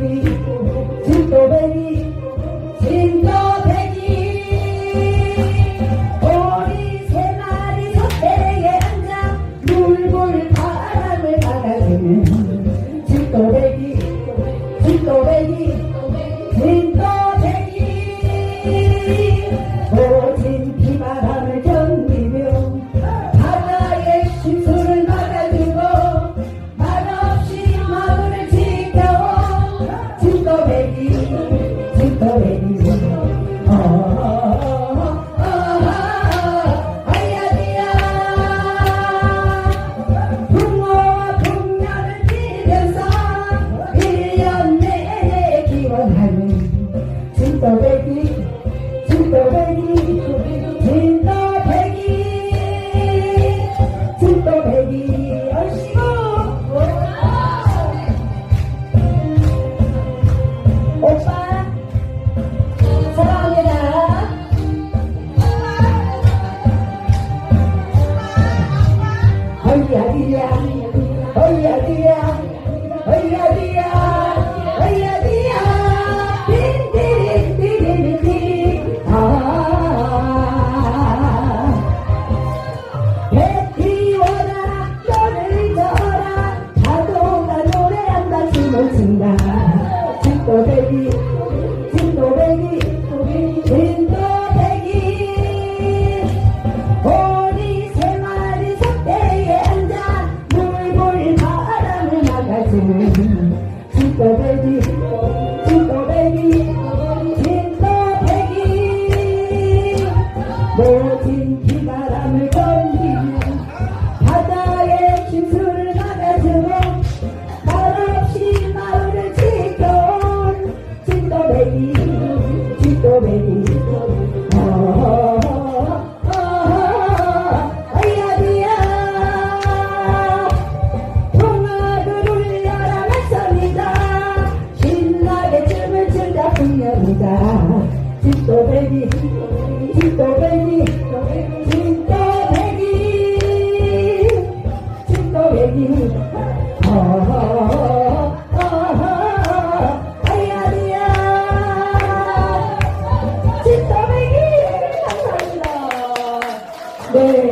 baby. 진또배기 진또배기 진또배기 진또배기 얼씨구! 오빠 사랑합니다. 어이야 디야 어이야 디야 어이야 디야 진또배기 진또배기 진또배기 모진 비바람을 건지며 바다의 김수를 막아주고 말없이. 마을을 지켜온 진또배기 진또배기 풍년이다 진또배기 진또배기 진또배기 진또배기 어허 아야디야 진또배기 감사합니다 네